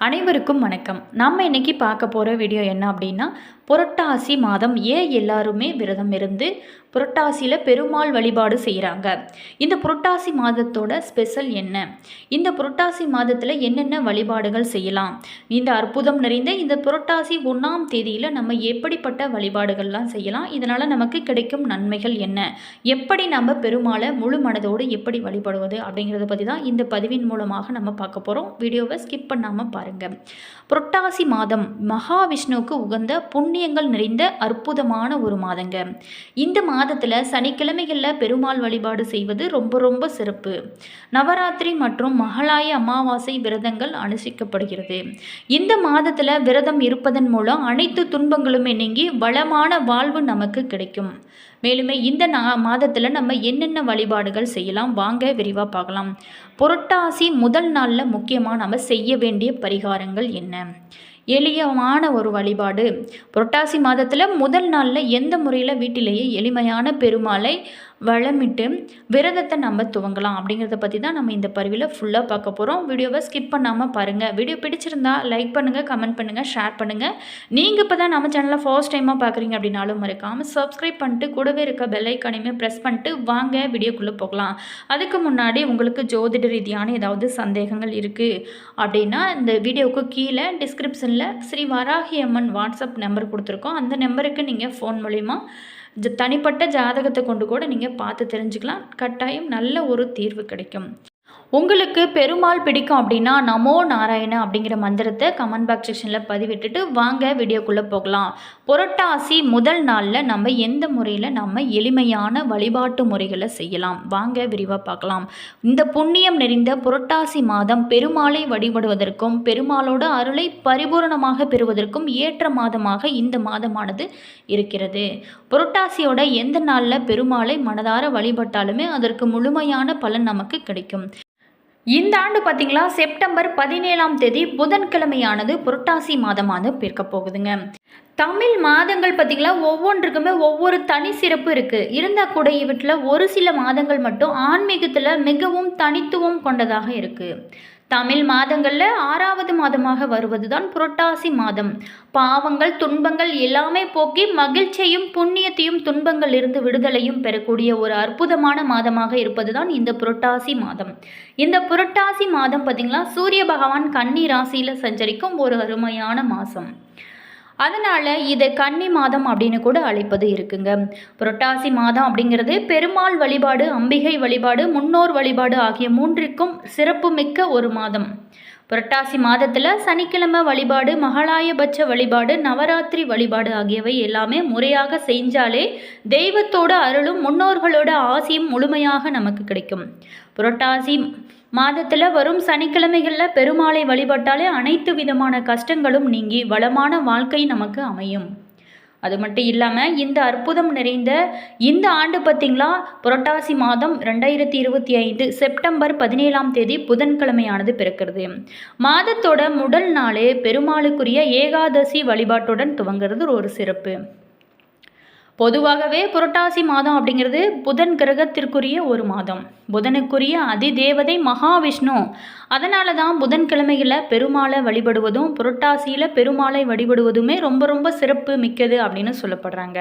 அனைவருக்கும் வணக்கம். நம்ம இன்னைக்கு பார்க்க போகிற வீடியோ என்ன அப்படின்னா புரட்டாசி மாதம் ஏன் எல்லாருமே விரதம் இருந்து புரட்டாசியில் பெருமாள் வழிபாடு செய்கிறாங்க இந்த புரட்டாசி மாதத்தோட ஸ்பெஷல் என்ன? இந்த புரட்டாசி மாதத்தில் என்னென்ன வழிபாடுகள் செய்யலாம்? இந்த அற்புதம் நிறைந்த இந்த புரட்டாசி ஒன்றாம் தேதியில் நம்ம எப்படிப்பட்ட வழிபாடுகள்லாம் செய்யலாம்? இதனால் நமக்கு கிடைக்கும் நன்மைகள் என்ன? எப்படி நம்ம பெருமாளை முழு மனதோடு எப்படி வழிபடுவது அப்படிங்கிறத பற்றி தான் இந்த பதிவின் மூலமாக நம்ம பார்க்க போகிறோம் வீடியோவை ஸ்கிப் பண்ணாமல் பாருங்கள் புரட்டாசி மாதம் மகாவிஷ்ணுவுக்கு உகந்த புண்ணியங்கள் நிறைந்த அற்புதமான ஒரு மாதங்க. இந்த மாதத்தில் சனிக்கிழமைகளில் பெருமாள் வழிபாடு செய்வது ரொம்ப ரொம்ப சிறப்பு. நவராத்திரி மற்றும் மகளாய அமாவாசை விரதங்கள் அனுஷ்டிக்கப்படுகிறது. இந்த மாதத்தில் விரதம் இருப்பதன் மூலம் அனைத்து துன்பங்களுமே நீங்கி வளமான வாழ்வு நமக்கு கிடைக்கும். மேலுமே இந்த நா மாதத்தில் நம்ம என்னென்ன வழிபாடுகள் செய்யலாம் வாங்க விரிவாக பார்க்கலாம். புரட்டாசி முதல் நாளில் முக்கியமாக நம்ம செய்ய வேண்டிய பரிகாரங்கள் என்ன? எளியமான ஒரு வழிபாடு. புரட்டாசி மாதத்தில் முதல் நாளில் எந்த முறையில் வீட்டிலேயே எளிமையான பெருமாளை வளமிட்டு விரதத்தை நம்ம துவங்கலாம் அப்படிங்கிறத பற்றி தான் நம்ம இந்த பருவியில் ஃபுல்லாக பார்க்க போகிறோம் வீடியோவை ஸ்கிப் பண்ணாமல் பாருங்கள் வீடியோ பிடிச்சிருந்தா லைக் பண்ணுங்கள் கமெண்ட் பண்ணுங்கள் ஷேர் பண்ணுங்கள் நீங்கள் இப்போ தான் நம்ம சேனலை ஃபர்ஸ்ட் டைமாக பார்க்குறீங்க அப்படின்னாலும் மறக்காமல் சப்ஸ்கிரைப் பண்ணிட்டு கூடவே இருக்க பெல்லைக்கானையுமே ப்ரெஸ் பண்ணிட்டு வாங்க வீடியோக்குள்ளே போகலாம். அதுக்கு முன்னாடி உங்களுக்கு ஜோதிட ரீதியான ஏதாவது சந்தேகங்கள் இருக்குது அப்படின்னா இந்த வீடியோவுக்கு கீழே டிஸ்கிரிப்ஷனில் ஸ்ரீ வராகி அம்மன் வாட்ஸ்அப் நம்பர் கொடுத்துருக்கோம். அந்த நம்பருக்கு நீங்கள் ஃபோன் மூலிமா தனிப்பட்ட ஜாதகத்தை கொண்டு கூட நீங்கள் பார்த்து தெரிஞ்சுக்கலாம். கட்டாயம் நல்ல ஒரு தீர்வு கிடைக்கும். உங்களுக்கு பெருமாள் பிடிக்கும் அப்படின்னா நமோ நாராயண அப்படிங்கிற மந்திரத்தை கமெண்ட் பாக்ஸ் செக்ஷனில் பதிவிட்டுட்டு வாங்க வீடியோக்குள்ளே போகலாம். புரட்டாசி முதல் நாளில் நம்ம எந்த முறையில் நம்ம எளிமையான வழிபாட்டு முறைகளை செய்யலாம்? வாங்க விரிவாக பார்க்கலாம். இந்த புண்ணியம் நிறைந்த புரட்டாசி மாதம் பெருமாளை வழிபடுவதற்கும் பெருமாளோட அருளை பரிபூரணமாக பெறுவதற்கும் ஏற்ற மாதமாக இந்த மாதமானது இருக்கிறது. புரட்டாசியோட எந்த நாளில் பெருமாளை மனதார வழிபட்டாலுமே அதற்கு முழுமையான பலன் நமக்கு கிடைக்கும். இந்த ஆண்டு பார்த்தீங்களா செப்டம்பர் பதினேழாம் தேதி புதன்கிழமையானது புரட்டாசி மாதமாக பிறக்க போகுதுங்க. தமிழ் மாதங்கள் பார்த்திங்களா ஒவ்வொன்றுக்குமே ஒவ்வொரு தனி சிறப்பு இருக்குது இருந்தால் கூட இவற்றில் ஒரு சில மாதங்கள் மட்டும் ஆன்மீகத்தில் மிகவும் தனித்துவம் கொண்டதாக இருக்குது தமிழ் மாதங்களில் ஆறாவது மாதமாக வருவது தான் புரட்டாசி மாதம். பாவங்கள் துன்பங்கள் எல்லாமே போக்கி மகிழ்ச்சியும் புண்ணியத்தையும் துன்பங்கள் இருந்து விடுதலையும் பெறக்கூடிய ஒரு அற்புதமான மாதமாக இருப்பது தான் இந்த புரட்டாசி மாதம். இந்த புரட்டாசி மாதம் பார்த்திங்களா சூரிய பகவான் கன்னி ராசியில் சஞ்சரிக்கும் ஒரு அருமையான மாதம் அதனால் இதை கன்னி மாதம் அப்படின்னு கூட அழைப்பது இருக்குங்க. புரட்டாசி மாதம் அப்படிங்கிறது பெருமாள் வழிபாடு அம்பிகை வழிபாடு முன்னோர் வழிபாடு ஆகிய மூன்றிற்கும் சிறப்புமிக்க ஒரு மாதம். புரட்டாசி மாதத்தில் சனிக்கிழமை வழிபாடு மகாலயபட்ச வழிபாடு நவராத்திரி வழிபாடு ஆகியவை எல்லாமே முறையாக செஞ்சாலே தெய்வத்தோட அருளும் முன்னோர்களோட ஆசியும் முழுமையாக நமக்கு கிடைக்கும். புரட்டாசி மாதத்தில் வரும் சனிக்கிழமைகளில் பெருமாளை வழிபட்டாலே அனைத்து விதமான கஷ்டங்களும் நீங்கி வளமான வாழ்க்கை நமக்கு அமையும். அது மட்டும் இல்லாமல் இந்த அற்புதம் நிறைந்த இந்த ஆண்டு பார்த்திங்களா புரட்டாசி மாதம் ரெண்டாயிரத்தி இருபத்தி ஐந்து செப்டம்பர் பதினேழாம் தேதி புதன்கிழமையானது பிறக்கிறது. மாதத்தோட முதல் நாளே பெருமாளுக்குரிய ஏகாதசி வழிபாட்டுடன் துவங்குறது ஒரு சிறப்பு. பொதுவாகவே புரட்டாசி மாதம் அப்படிங்கிறது புதன் கிரகத்திற்குரிய ஒரு மாதம். புதனுக்குரிய அதிதேவதை மகாவிஷ்ணு. அதனால தான் புதன்கிழமையில் பெருமாளை வழிபடுவதும் புரட்டாசியில் பெருமாளை வழிபடுவதுமே ரொம்ப ரொம்ப சிறப்பு மிக்கது அப்படின்னு சொல்லப்படுறாங்க.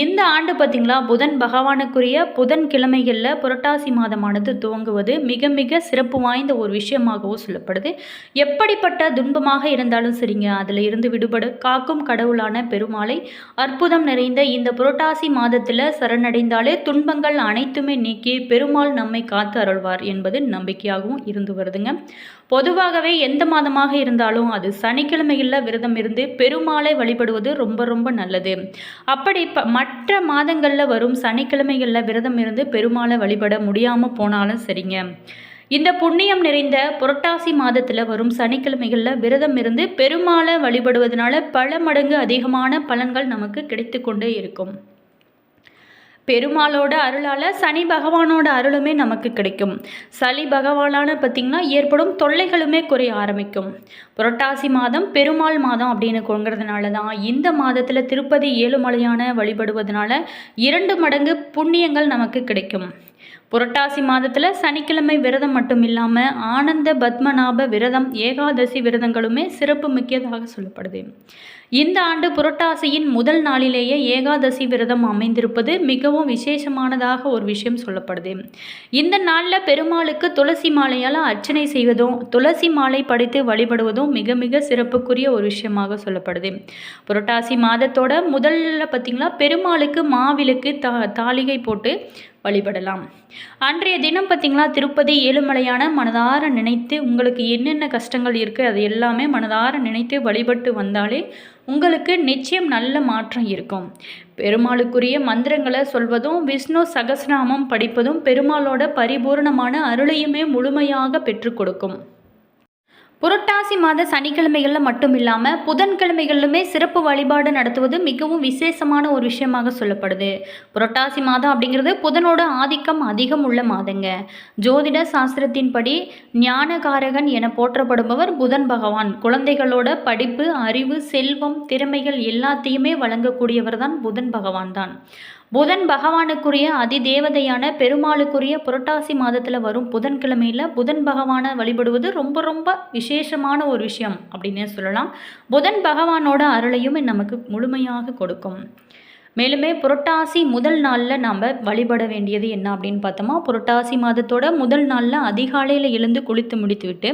இந்த ஆண்டு பார்த்திங்களா புதன் பகவானுக்குரிய புதன் கிழமைகளில் புரட்டாசி மாதமானது துவங்குவது மிக மிக சிறப்பு வாய்ந்த ஒரு விஷயமாகவும் சொல்லப்படுது. எப்படிப்பட்ட துன்பமாக இருந்தாலும் சரிங்க அதில் இருந்து விடுபட காக்கும் கடவுளான பெருமாளை அற்புதம் நிறைந்த இந்த புரட்டாசி மாதத்தில் சரணடைந்தாலே துன்பங்கள் அனைத்துமே நீக்கி பெருமாள் நம்மை காத்து அருள்வார் என்பது நம்பிக்கையாகவும் இருந்து வருதுங்க. பொதுவாகவே எந்த மாதமாக இருந்தாலும் அது சனிக்கிழமைகளில் விரதம் இருந்து பெருமாளை வழிபடுவது ரொம்ப ரொம்ப நல்லது. அப்படி ப மற்ற மாதங்களில் வரும் சனிக்கிழமைகளில் விரதம் இருந்து பெருமாளை வழிபட முடியாமல் போனாலும் சரிங்க. இந்த புண்ணியம் நிறைந்த புரட்டாசி மாதத்தில் வரும் சனிக்கிழமைகளில் விரதம் இருந்து பெருமாளை வழிபடுவதனால பல மடங்கு அதிகமான பலன்கள் நமக்கு கிடைத்து கொண்டே இருக்கும். பெருமாளோட அருளால் சனி பகவானோட அருளுமே நமக்கு கிடைக்கும். சளி பகவானால பார்த்திங்கன்னா ஏற்படும் தொல்லைகளுமே குறைய ஆரம்பிக்கும். புரட்டாசி மாதம் பெருமாள் மாதம் அப்படின்னு கொங்கிறதுனால தான் இந்த மாதத்தில் திருப்பதி ஏழுமலையான வழிபடுவதனால இரண்டு மடங்கு புண்ணியங்கள் நமக்கு கிடைக்கும். புரட்டாசி மாதத்தில் சனிக்கிழமை விரதம் மட்டும் இல்லாமல் ஆனந்த பத்மநாப விரதம் ஏகாதசி விரதங்களுமே சிறப்பு மிக்கதாக சொல்லப்படுது. இந்த ஆண்டு புரட்டாசியின் முதல் நாளிலேயே ஏகாதசி விரதம் அமைந்திருப்பது மிகவும் விசேஷமானதாக ஒரு விஷயம் சொல்லப்படுது. இந்த நாளில் பெருமாளுக்கு துளசி மாலையால் அர்ச்சனை செய்வதும் துளசி மாலை படைத்து வழிபடுவதும் மிக மிக சிறப்புக்குரிய ஒரு விஷயமாக சொல்லப்படுது. புரட்டாசி மாதத்தோட முதல்ல பார்த்திங்களா பெருமாளுக்கு மாவிலுக்கு தா தாளிகை போட்டு வழிபடலாம். அன்றைய தினம் பார்த்திங்களா திருப்பதி ஏழுமலையான மனதார நினைத்து உங்களுக்கு என்னென்ன கஷ்டங்கள் இருக்குது அது எல்லாமே மனதார நினைத்து வழிபட்டு வந்தாலே உங்களுக்கு நிச்சயம் நல்ல மாற்றம் இருக்கும். பெருமாளுக்குரிய மந்திரங்களை சொல்வதும் விஷ்ணு சகசிராமம் படிப்பதும் பெருமாளோட பரிபூர்ணமான அருளையுமே முழுமையாக பெற்றுக் கொடுக்கும். புரட்டாசி மாத சனிக்கிழமைகளில் மட்டும் இல்லாமல் புதன்கிழமைகளிலுமே சிறப்பு வழிபாடு நடத்துவது மிகவும் விசேஷமான ஒரு விஷயமாக சொல்லப்படுது. புரட்டாசி மாதம் அப்படிங்கிறது புதனோட ஆதிக்கம் அதிகம் உள்ள மாதங்க. ஜோதிட சாஸ்திரத்தின்படி ஞானகாரகன் என போற்றப்படுபவர் புதன் பகவான். குழந்தைகளோட படிப்பு அறிவு செல்வம் திறமைகள் எல்லாத்தையுமே வழங்கக்கூடியவர் தான் புதன் பகவான் தான் புதன் பகவானுக்குரிய அதிதேவதையான பெருமாளுக்குரிய புரட்டாசி மாதத்தில் வரும் புதன்கிழமையில் புதன் பகவானை வழிபடுவது ரொம்ப ரொம்ப விசேஷமான ஒரு விஷயம் அப்படின்னே சொல்லலாம். புதன் பகவானோட அருளையும் நமக்கு முழுமையாக கொடுக்கும். மேலுமே புரட்டாசி முதல் நாளில் நாம் வழிபட வேண்டியது என்ன அப்படின்னு பார்த்தோமா? புரட்டாசி மாதத்தோட முதல் நாளில் அதிகாலையில் எழுந்து குளித்து முடித்துவிட்டு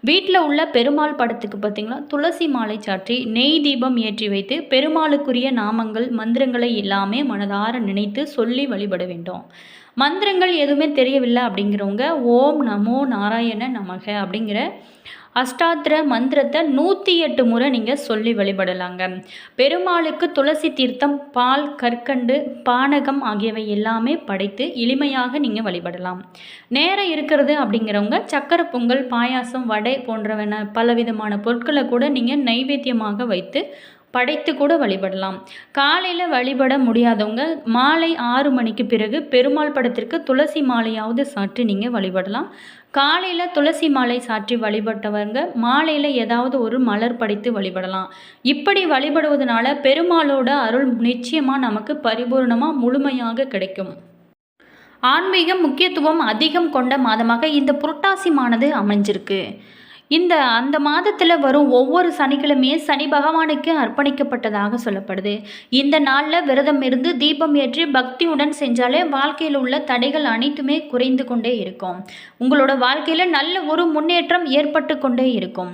வீட்டில் உள்ள பெருமாள் படத்துக்கு பார்த்திங்கன்னா துளசி மாலை சாற்றி நெய் தீபம் ஏற்றி வைத்து பெருமாளுக்குரிய நாமங்கள் மந்திரங்களை எல்லாமே மனதார நினைத்து சொல்லி வழிபட வேண்டும். மந்திரங்கள் எதுவுமே தெரியவில்லை அப்படிங்கிறவங்க ஓம் நமோ நாராயண நமக அப்படிங்கிற அஷ்டாத்திர மந்திரத்தை நூற்றி எட்டு முறை நீங்கள் சொல்லி வழிபடலாங்க. பெருமாளுக்கு துளசி தீர்த்தம் பால் கற்கண்டு பானகம் ஆகியவை எல்லாமே படைத்து எளிமையாக நீங்கள் வழிபடலாம். நேரம் இருக்கிறது அப்படிங்கிறவங்க சக்கரை பொங்கல் பாயாசம் வடை போன்றவன பலவிதமான பொருட்களை கூட நீங்கள் நைவேத்தியமாக வைத்து படைத்து கூட வழிபடலாம். காலையில் வழிபட முடியாதவங்க மாலை ஆறு மணிக்கு பிறகு பெருமாள் படத்திற்கு துளசி மாலையாவது சாற்றி நீங்கள் வழிபடலாம். காலையில் துளசி மாலை சாற்றி வழிபட்டவங்க மாலையில் ஏதாவது ஒரு மலர் படைத்து வழிபடலாம். இப்படி வழிபடுவதனால பெருமாளோட அருள் நிச்சயமாக நமக்கு பரிபூர்ணமாக முழுமையாக கிடைக்கும். ஆன்மீக முக்கியத்துவம் அதிகம் கொண்ட மாதமாக இந்த புரட்டாசிமானது அமைஞ்சிருக்கு. இந்த அந்த மாதத்தில் வரும் ஒவ்வொரு சனிக்கிழமையும் சனி பகவானுக்கு அர்ப்பணிக்கப்பட்டதாக சொல்லப்படுது. இந்த நாளில் விரதம் இருந்து தீபம் ஏற்றி பக்தியுடன் செஞ்சாலே வாழ்க்கையில் உள்ள தடைகள் அனைத்துமே குறைந்து கொண்டே இருக்கும். உங்களோட வாழ்க்கையில் நல்ல ஒரு முன்னேற்றம் ஏற்பட்டு கொண்டே இருக்கும்.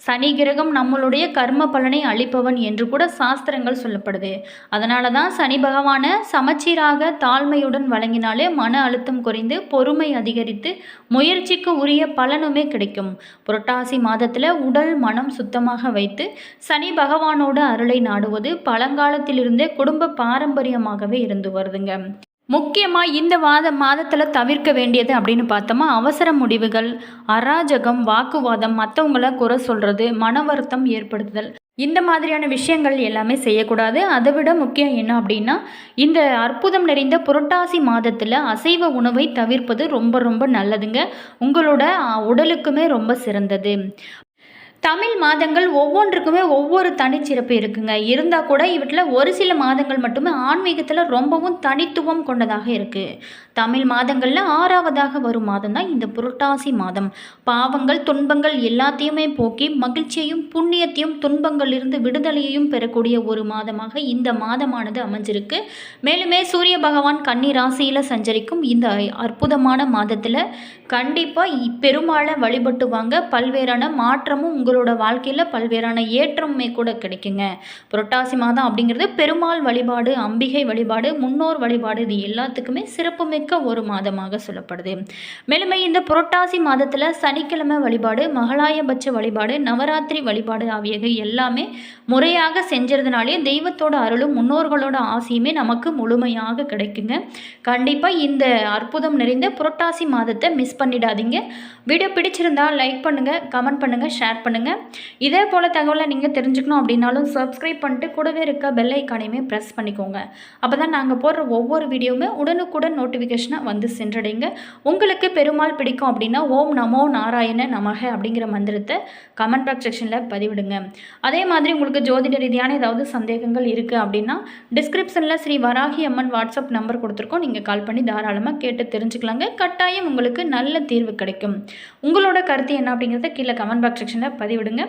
சனி கிரகம் நம்மளுடைய கர்ம பலனை அளிப்பவன் என்று கூட சாஸ்திரங்கள் சொல்லப்படுது. அதனால தான் சனி பகவானை சமச்சீராக தாழ்மையுடன் வழங்கினாலே மன அழுத்தம் குறைந்து பொறுமை அதிகரித்து முயற்சிக்கு உரிய பலனுமே கிடைக்கும். புரட்டாசி மாதத்தில் உடல் மனம் சுத்தமாக வைத்து சனி பகவானோட அருளை நாடுவது பழங்காலத்திலிருந்தே குடும்ப பாரம்பரியமாகவே இருந்து வருதுங்க. முக்கியமாக இந்த வாத மாதத்தில் தவிர்க்க வேண்டியது அப்படின்னு பார்த்தோமா? அவசர முடிவுகள் அராஜகம் வாக்குவாதம் மற்றவங்கள குறை சொல்கிறது மன வருத்தம் ஏற்படுத்துதல். இந்த மாதிரியான விஷயங்கள் எல்லாமே செய்யக்கூடாது. அதை விட முக்கியம் என்ன அப்படின்னா இந்த அற்புதம் நிறைந்த புரட்டாசி மாதத்தில் அசைவ உணவை தவிர்ப்பது ரொம்ப ரொம்ப நல்லதுங்க. உங்களோட உடலுக்குமே ரொம்ப சிறந்தது. தமிழ் மாதங்கள் ஒவ்வொன்றுக்குமே ஒவ்வொரு தனிச்சிறப்பு இருக்குங்க. இருந்தால் கூட இவற்றில் ஒரு சில மாதங்கள் மட்டுமே ஆன்மீகத்தில் ரொம்பவும் தனித்துவம் கொண்டதாக இருக்குது தமிழ் மாதங்களில் ஆறாவதாக வரும் மாதம் தான் இந்த புரட்டாசி மாதம். பாவங்கள் துன்பங்கள் எல்லாத்தையுமே போக்கி மகிழ்ச்சியையும் புண்ணியத்தையும் துன்பங்களிலிருந்து விடுதலையையும் பெறக்கூடிய ஒரு மாதமாக இந்த மாதமானது அமைஞ்சிருக்கு. மேலுமே சூரிய பகவான் கன்னி ராசியில் சஞ்சரிக்கும் இந்த அற்புதமான மாதத்தில் கண்டிப்பாக பெருமாளை வழிபட்டு வாங்க பல்வேறான மாற்றமும் உங்கள் உங்களோட வாழ்க்கையில் பல்வேறான ஏற்றமே கூட கிடைக்குங்க. புரட்டாசி மாதம் அப்படிங்கிறது பெருமாள் வழிபாடு அம்பிகை வழிபாடு முன்னோர் வழிபாடு இது எல்லாத்துக்குமே சிறப்புமிக்க ஒரு மாதமாக சொல்லப்படுது. மேலுமே இந்த புரட்டாசி மாதத்தில் சனிக்கிழமை வழிபாடு மகளாயபட்ச வழிபாடு நவராத்திரி வழிபாடு ஆகியவை எல்லாமே முறையாக செஞ்சதுனாலே தெய்வத்தோட அருளும் முன்னோர்களோட ஆசையுமே நமக்கு முழுமையாக கிடைக்குங்க. கண்டிப்பாக இந்த அற்புதம் நிறைந்த புரட்டாசி மாதத்தை மிஸ் பண்ணிடாதீங்க. வீடியோ பிடிச்சிருந்தால் லைக் பண்ணுங்கள் கமெண்ட் பண்ணுங்கள் ஷேர் பண்ணுங்கள் பண்ணுங்கள் இதே போல் தகவலை நீங்கள் தெரிஞ்சுக்கணும் அப்படின்னாலும் சப்ஸ்கிரைப் பண்ணிட்டு கூடவே இருக்க பெல் ஐக்கானையுமே ப்ரெஸ் பண்ணிக்கோங்க. அப்போ தான் நாங்கள் போடுற ஒவ்வொரு வீடியோவுமே உடனுக்குடன் நோட்டிஃபிகேஷனை வந்து சென்றடைங்க. உங்களுக்கு பெருமாள் பிடிக்கும் அப்படின்னா ஓம் நமோ நாராயண நமக அப்படிங்கிற மந்திரத்தை கமெண்ட் பாக்ஸ் செக்ஷனில் பதிவிடுங்க. அதே மாதிரி உங்களுக்கு ஜோதிட ரீதியான ஏதாவது சந்தேகங்கள் இருக்குது அப்படின்னா டிஸ்கிரிப்ஷனில் ஸ்ரீ வராகி அம்மன் வாட்ஸ்அப் நம்பர் கொடுத்துருக்கோம். நீங்கள் கால் பண்ணி தாராளமாக கேட்டு தெரிஞ்சுக்கலாங்க. கட்டாயம் உங்களுக்கு நல்ல தீர்வு கிடைக்கும். உங்களோட கருத்து என்ன அப்படிங்கிறத கீழே கமெண்ட் பாக்ஸ் செக்ஷனில் பதிவிடுங்க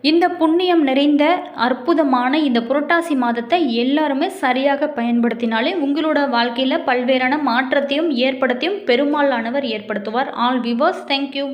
இந்த புண்ணியம் நிறைந்த அற்புதமான இந்த புரட்டாசி மாதத்தை எல்லாருமே சரியாக பயன்படுத்தினாலே உங்களோட வாழ்க்கையில் பல்வேறான மாற்றத்தையும் ஏற்படுத்தியும் பெரும்பாலானவர் ஏற்படுத்துவார். All viewers thank you